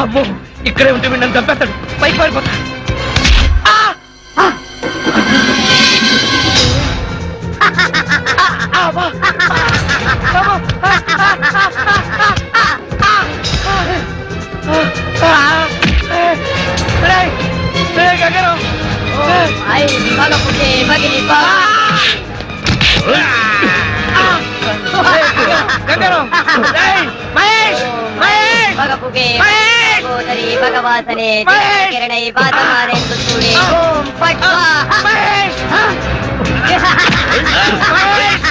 అమ్మో ఇక్కడే ఉంటే వీడు నన్ను చంపేస్తాడు. పైకి పారిపోతా. మహేష్! మహేష్! మహేష్! గోదరి భగవాసనే! కిరణై బాతమారెందు చూడే ఆ! ఓం పట్ ఆ! స్వాహా. మహేష్! మహేష్! మహేష్! మహేష్!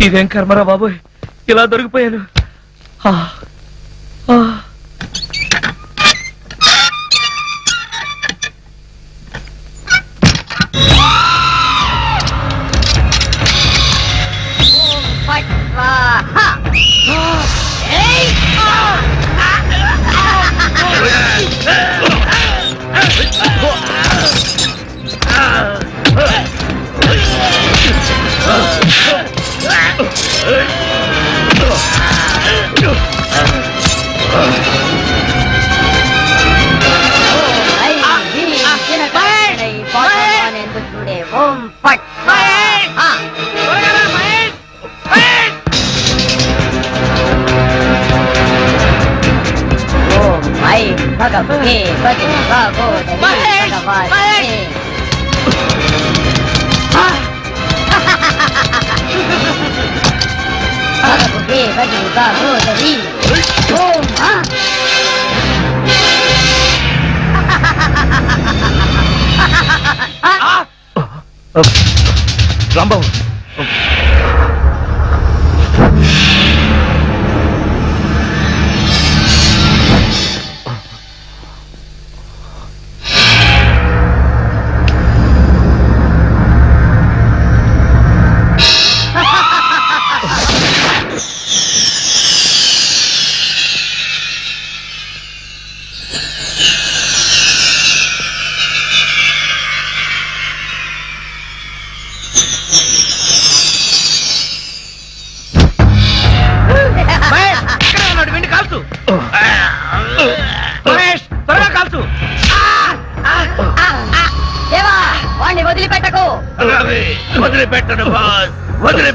ఇదేం కర్మరా బాబోయ్ ఇలా దొరికిపోయాను. ఆ, ah. ఓం పట్. త్వరగా రా, మహేష్! రాంబాబు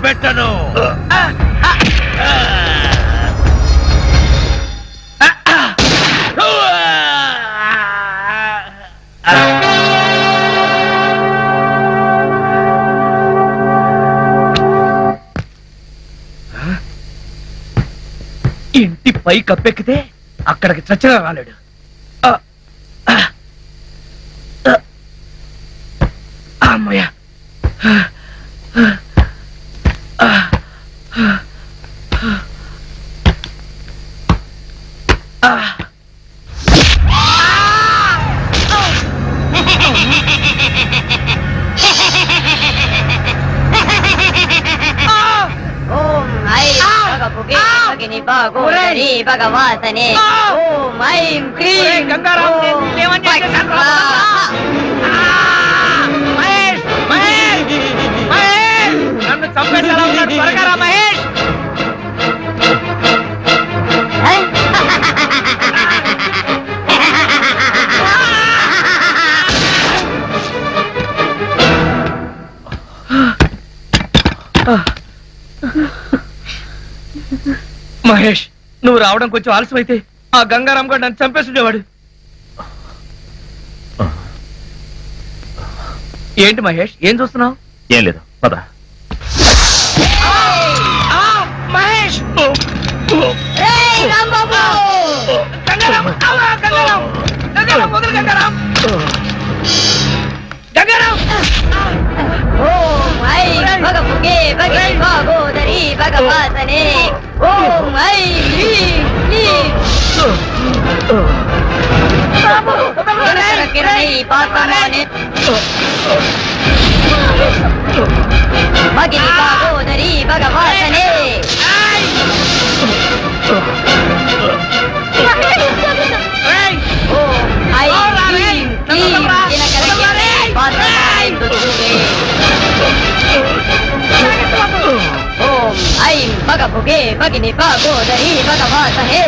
వదిలిపెట్టను ఇంటి పై కప్పెక్కితే అక్కడికి చచ్చిన రాలేడు ఆ! ఆ! ఆ! అమ్మయ్య ఆ! ఆ! ఓం ఐ భగ పుగే భగిని భాగోదరి భగవాసనే ఓం ఐం హ్రీం ఒరేయ్, మహేష్ మహేష్ మహేష్ నన్ను చంపేసేలా ఉన్నాడు త్వరగా రా మహేష్ మహేష్ నువ్వు రావడం కొంచెం ఆలస్యం అయితే ఆ గంగారాం గారు నన్ను చంపేస్తుండేవాడు ఏంటి మహేష్ ఏం చూస్తున్నావు? ఏం లేదు పద. మహేష్! గంగారాం గంగారాం గంగారాం గంగారాం ఓం ఐం భగభుగే భగిని భాగోదరి భగవాసనే. ఓం ఐం హ్రీం క్లీం కిరణ కిరణై భగిని భాగోదరి భగవాసనే. భగభుగే భగిని భాగోదరి భగవాసనే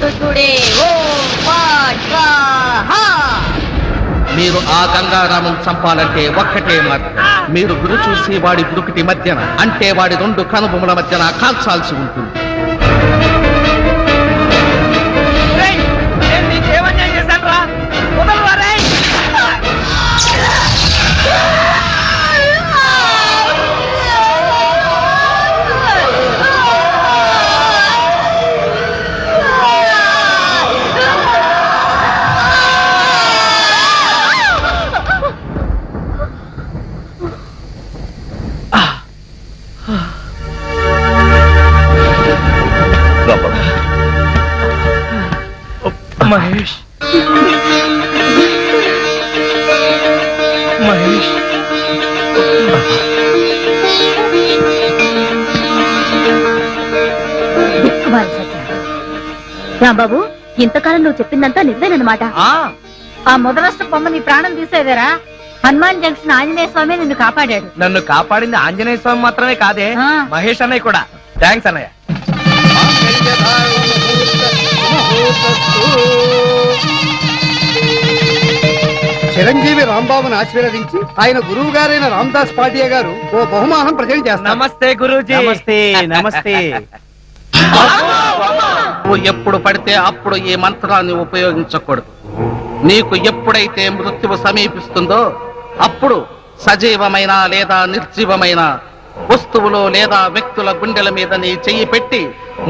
వాసమానేందుడే ఓం మీరు ఆ గంగారామం చంపాలంటే ఒక్కటే మార్గం మీరు గురు చూసి వాడి గురుకుటి మధ్యన అంటే వాడి రెండు కనుబొమ్మల మధ్యన కాల్చాల్సి ఉంటుంది. మహేష్. మహేష్. దిక్కుమాలి సత్య రాంబాబు ఇంతకాలం నువ్వు చెప్పిందంతా నిజమేనమాట ఆ. ఆ మొదలష్ట బొమ్మ నీ ప్రాణం తీసేదేరా? హనుమాన్ జంక్షన్ ఆంజనేయ స్వామి నిన్ను కాపాడాడు. నన్ను కాపాడింది ఆంజనేయ స్వామి మాత్రమే కాదే ఆ. మహేష్ అన్నయ్య కూడా. థ్యాంక్స్ అన్నయ్య. చిరంజీవి రాంబాబును ఆశీర్వదించి ఆయన గురువు గారైన రామదాస్ పాటియా గారు ఓ బహుమానం ప్రజెంట్ చేస్తారు. నమస్తే గురూజీ. నమస్తే నమస్తే. నువ్వు ఎప్పుడు పడితే అప్పుడు ఈ మంత్రాన్ని ఉపయోగించకూడదు. నీకు ఎప్పుడైతే మృత్యువు సమీపిస్తుందో అప్పుడు సజీవమైన లేదా నిర్జీవమైన వస్తువులు లేదా వ్యక్తుల గుండెల మీద నీ చెయ్యి పెట్టి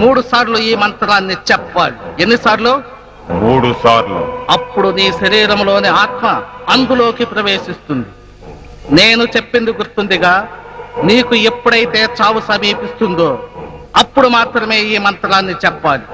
మూడు సార్లు ఈ మంత్రాన్ని చెప్పాలి. ఎన్నిసార్లు మూడు సార్లు. అప్పుడు నీ శరీరంలోని ఆత్మ అందులోకి ప్రవేశిస్తుంది. నేను చెప్పింది గుర్తుందిగా నీకు ఎప్పుడైతే చావు సమీపిస్తుందో అప్పుడు మాత్రమే ఈ మంత్రాన్ని చెప్పాలి.